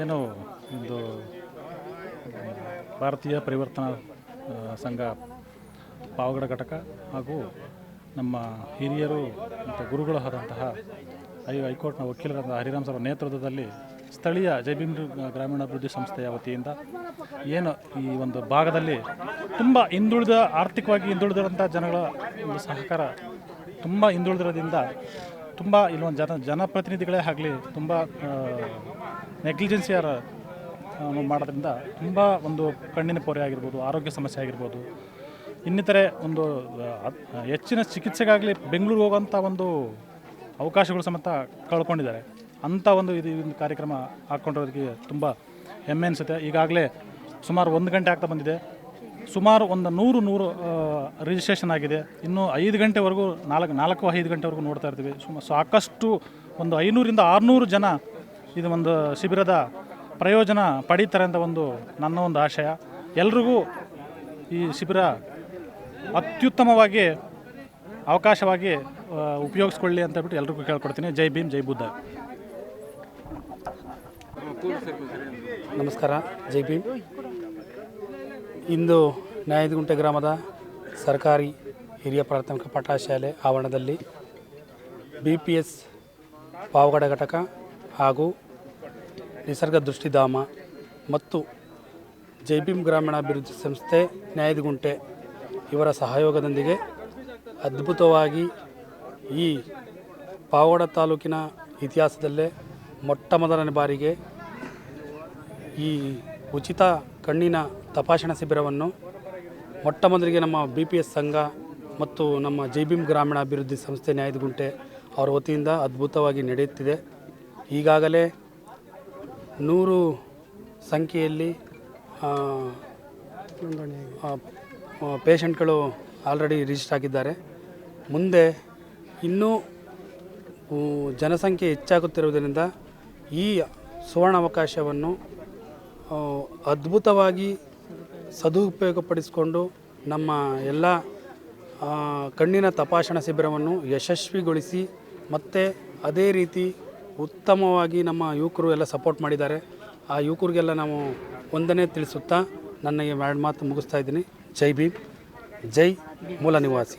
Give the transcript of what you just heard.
ಏನು ಒಂದು ಭಾರತೀಯ ಪರಿವರ್ತನಾ ಸಂಘ ಪಾವಗಡ ಘಟಕ ಹಾಗೂ ನಮ್ಮ ಹಿರಿಯರು ಮತ್ತು ಗುರುಗಳು ಆದಂತಹ ಐ ಹೈಕೋರ್ಟ್ನ ವಕೀಲರಾದ ಹರಿರಾಮ್ ಸರ್ ನೇತೃತ್ವದಲ್ಲಿ ಸ್ಥಳೀಯ ಜೈಭೀಮ್ ಗ್ರಾಮೀಣಾಭಿವೃದ್ಧಿ ಸಂಸ್ಥೆಯ ವತಿಯಿಂದ ಏನು ಈ ಒಂದು ಭಾಗದಲ್ಲಿ ತುಂಬ ಹಿಂದುಳಿದ, ಆರ್ಥಿಕವಾಗಿ ಹಿಂದುಳಿದಿರೋಂಥ ಜನಗಳ ಒಂದು ಸಹಕಾರ ತುಂಬ ಹಿಂದುಳಿದಿರೋದ್ರಿಂದ ತುಂಬ ಇಲ್ಲೊಂದು ಜನ, ಜನಪ್ರತಿನಿಧಿಗಳೇ ಆಗಲಿ ತುಂಬ ನೆಗ್ಲಿಜೆನ್ಸಿಯರ ಮಾಡೋದ್ರಿಂದ ತುಂಬ ಒಂದು ಕಣ್ಣಿನ ಪೊರೆ ಆಗಿರ್ಬೋದು, ಆರೋಗ್ಯ ಸಮಸ್ಯೆ ಆಗಿರ್ಬೋದು. ಇನ್ನಿತರೆ ಒಂದು ಹೆಚ್ಚಿನ ಚಿಕಿತ್ಸೆಗಾಗಲಿ ಬೆಂಗಳೂರಿಗೆ ಹೋಗೋಂಥ ಒಂದು ಅವಕಾಶಗಳು ಸಮೇತ ಕಳ್ಕೊಂಡಿದ್ದಾರೆ. ಅಂಥ ಒಂದು ಇದು ಒಂದು ಕಾರ್ಯಕ್ರಮ ಹಾಕ್ಕೊಂಡಿರೋದಕ್ಕೆ ತುಂಬ ಹೆಮ್ಮೆ ಅನಿಸುತ್ತೆ. ಈಗಾಗಲೇ ಸುಮಾರು ಒಂದು ಗಂಟೆ ಆಗ್ತಾ ಬಂದಿದೆ. ಸುಮಾರು ಒಂದು ನೂರು ನೂರು ರಿಜಿಸ್ಟ್ರೇಷನ್ ಆಗಿದೆ. ಇನ್ನು ಐದು ಗಂಟೆವರೆಗೂ, ನಾಲ್ಕು ನಾಲ್ಕು ಐದು ಗಂಟೆವರೆಗೂ ನೋಡ್ತಾ ಇರ್ತೀವಿ. ಸುಮ, ಸಾಕಷ್ಟು ಒಂದು ಐನೂರಿಂದ ಆರುನೂರು ಜನ ಇದು ಒಂದು ಶಿಬಿರದ ಪ್ರಯೋಜನ ಪಡೀತಾರೆ ಅಂತ ಒಂದು ನನ್ನ ಒಂದು ಆಶಯ. ಎಲ್ರಿಗೂ ಈ ಶಿಬಿರ ಅತ್ಯುತ್ತಮವಾಗಿ ಅವಕಾಶವಾಗಿ ಉಪಯೋಗಿಸ್ಕೊಳ್ಳಿ ಅಂತ ಹೇಳ್ಬಿಟ್ಟು ಎಲ್ರಿಗೂ ಕೇಳ್ಕೊಡ್ತೀನಿ. ಜೈ ಭೀಮ್, ಜೈ ಬುದ್ಧ. ನಮಸ್ಕಾರ, ಜೈ ಭೀಮ್. ಇಂದು ನ್ಯಾಯದಗುಂಟೆ ಗ್ರಾಮದ ಸರ್ಕಾರಿ ಹಿರಿಯ ಪ್ರಾಥಮಿಕ ಪಾಠಶಾಲೆ ಆವರಣದಲ್ಲಿ ಬಿ ಪಿ ಎಸ್ ಪಾವಗಡ ಘಟಕ ಹಾಗೂ ನಿಸರ್ಗ ದೃಷ್ಟಿಧಾಮ ಮತ್ತು ಜೈ ಗ್ರಾಮೀಣ ಗ್ರಾಮೀಣಾಭಿವೃದ್ಧಿ ಸಂಸ್ಥೆ ನ್ಯಾಯದಗುಂಟೆ ಇವರ ಸಹಯೋಗದೊಂದಿಗೆ ಅದ್ಭುತವಾಗಿ ಈ ಪಾವಗಡ ತಾಲೂಕಿನ ಇತಿಹಾಸದಲ್ಲೇ ಮೊಟ್ಟ ಮೊದಲನೇ ಬಾರಿಗೆ ಈ ಉಚಿತ ಕಣ್ಣಿನ ತಪಾಸಣಾ ಶಿಬಿರವನ್ನು ಮೊಟ್ಟ ಮೊದಲಿಗೆ ನಮ್ಮ ಬಿ ಪಿ ಎಸ್ ಸಂಘ ಮತ್ತು ನಮ್ಮ ಜೈ ಬಿಮ್ ಗ್ರಾಮೀಣಾಭಿವೃದ್ಧಿ ಸಂಸ್ಥೆ ನ್ಯಾಯದಗುಂಟೆ ಅವರ ವತಿಯಿಂದ ಅದ್ಭುತವಾಗಿ ನಡೆಯುತ್ತಿದೆ. ಈಗಾಗಲೇ ನೂರು ಸಂಖ್ಯೆಯಲ್ಲಿ ಪೇಷಂಟ್ಗಳು ಆಲ್ರೆಡಿ ರಿಜಿಸ್ಟರ್ ಆಗಿದ್ದಾರೆ. ಮುಂದೆ ಇನ್ನೂ ಜನಸಂಖ್ಯೆ ಹೆಚ್ಚಾಗುತ್ತಿರುವುದರಿಂದ ಈ ಸುವರ್ಣ ಅವಕಾಶವನ್ನು ಅದ್ಭುತವಾಗಿ ಸದುಪಯೋಗಪಡಿಸಿಕೊಂಡು ನಮ್ಮ ಎಲ್ಲ ಕಣ್ಣಿನ ತಪಾಸಣಾ ಶಿಬಿರವನ್ನು ಯಶಸ್ವಿಗೊಳಿಸಿ ಮತ್ತು ಅದೇ ರೀತಿ ಉತ್ತಮವಾಗಿ ನಮ್ಮ ಯುವಕರು ಎಲ್ಲ ಸಪೋರ್ಟ್ ಮಾಡಿದ್ದಾರೆ. ಆ ಯುವಕರಿಗೆಲ್ಲ ನಾವು ಒಂದನೇ ತಿಳಿಸುತ್ತಾ ನನ್ನ ಈ ಎರಡು ಮಾತು ಮುಗಿಸ್ತಾ ಇದ್ದೀನಿ. ಜೈ ಭೀಮ್. ಜೈ ಮೂಲ ನಿವಾಸಿ.